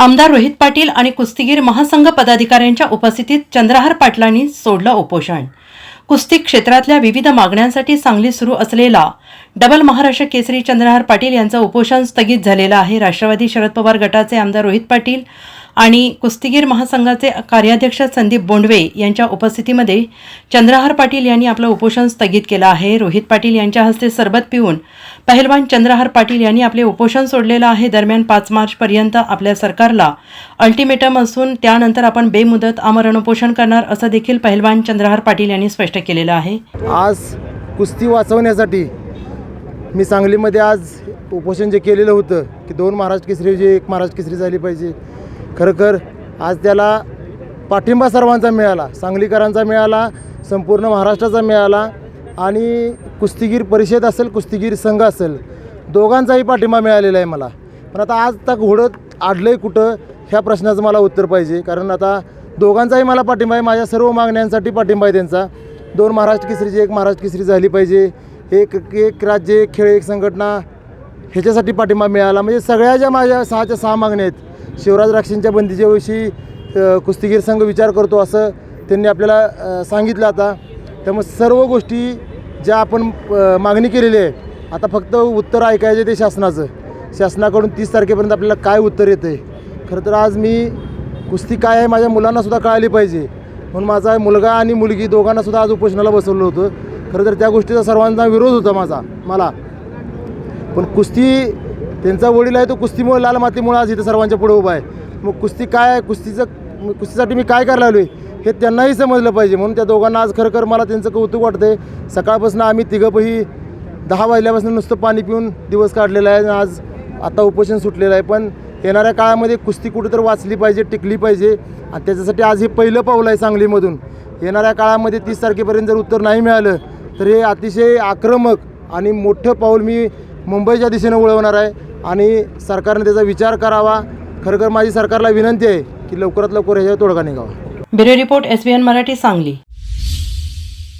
आमदार रोहित पाटील आणि कुस्तीगीर महासंघ पदाधिकाऱ्यांच्या उपस्थितीत चंद्रहार पाटलांनी सोडलं उपोषण. कुस्ती क्षेत्रातल्या विविध मागण्यांसाठी सांगली सुरू असलेला डबल महाराष्ट्र केसरी चंद्रहार पाटील यांचं उपोषण स्थगित झालेलं आहे. राष्ट्रवादी शरद पवार गटाचे आमदार रोहित पाटील आणि कुस्तीगीर महासंघाचे कार्याध्यक्ष संदीप बोंडवे यांच्या उपस्थितीमध्ये चंद्रहार पाटील यांनी आपलं उपोषण स्थगित केलं आहे. रोहित पाटील यांच्या हस्ते सरबत पिऊन पहिलवान चंद्रहार पाटील यांनी आपले उपोषण सोडलेलं आहे. दरम्यान पाच मार्चपर्यंत आपल्या सरकारला अल्टिमेटम असून त्यानंतर आपण बेमुदत आमरण उपोषण करणार असं देखील पहिलवान चंद्रहार पाटील यांनी स्पष्ट केलेलं आहे. आज कुस्ती वाचवण्यासाठी मी सांगलीमध्ये आज उपोषण जे केलेलं होतं की दोन महाराष्ट्र केसरी जे एक महाराष्ट्र केसरी झाली पाहिजे खरंखर आज त्याला पाठिंबा सर्वांचा मिळाला सांगलीकरांचा मिळाला संपूर्ण महाराष्ट्राचा मिळाला आणि कुस्तीगीर परिषद असेल कुस्तीगीर संघ असेल दोघांचाही पाठिंबा मिळालेला आहे मला. पण आता आज तक घोडत आडलं आहे कुठं ह्या प्रश्नाचं मला उत्तर पाहिजे. कारण आता दोघांचाही मला पाठिंबा आहे माझ्या सर्व मागण्यांसाठी पाठिंबा आहे त्यांचा. दोन महाराष्ट्र केसरीची एक महाराष्ट्र केसरी झाली पाहिजे. एक एक राज्य एक खेळ एक संघटना ह्याच्यासाठी पाठिंबा मिळाला. म्हणजे सगळ्या ज्या माझ्या सहाच्या सहा मागण्या आहेत शिवराज राक्षींच्या बंदीच्या विषयी कुस्तीगीर संघ विचार करतो असं त्यांनी आपल्याला सांगितलं आता. त्यामुळे सर्व गोष्टी ज्या आपण मागणी केलेली आहे आता फक्त उत्तर ऐकायचे ते शासनाचं. शासनाकडून तीस तारखेपर्यंत आपल्याला काय उत्तर येतं आहे खरं तर आज मी कुस्ती काय आहे माझ्या मुलांनासुद्धा कळाली पाहिजे. म्हणून माझा मुलगा आणि मुलगी दोघांनासुद्धा आज उपोषणाला बसवलं होतं. खरं तर त्या गोष्टीचा सर्वांचा विरोध होता माझा मला. पण कुस्ती त्यांचा वडील आहे तो कुस्तीमुळे लाल मातीमुळे आज इथं सर्वांच्या पुढे उभा आहे. मग कुस्ती काय आहे? कुस्तीचं कुस्तीसाठी मी काय करायला आलो आहे हे त्यांनाही समजलं पाहिजे. म्हणून त्या दोघांना आज खरं मला त्यांचं कौतुक वाटतं आहे सकाळपासून आम्ही तिघंपही दहा वाजल्यापासून नुसतं पाणी पिऊन दिवस काढलेला आहे आज आता उपोषण सुटलेलं आहे. पण येणाऱ्या काळामध्ये कुस्ती कुठं तर वाचली पाहिजे टिकली पाहिजे. आणि त्याच्यासाठी आज हे पहिलं पाऊल आहे सांगलीमधून. येणाऱ्या काळामध्ये तीस तारखेपर्यंत जर उत्तर नाही मिळालं तर हे अतिशय आक्रमक आणि मोठं पाऊल मी मुंबईच्या दिशेनं वळवणार आहे. आणि सरकारने त्याचा विचार करावा. खरं माझी सरकारला विनंती आहे की लवकरात लवकर ह्याच्यावर तोडगा निघावा. Bureau report S Marathi Sangli.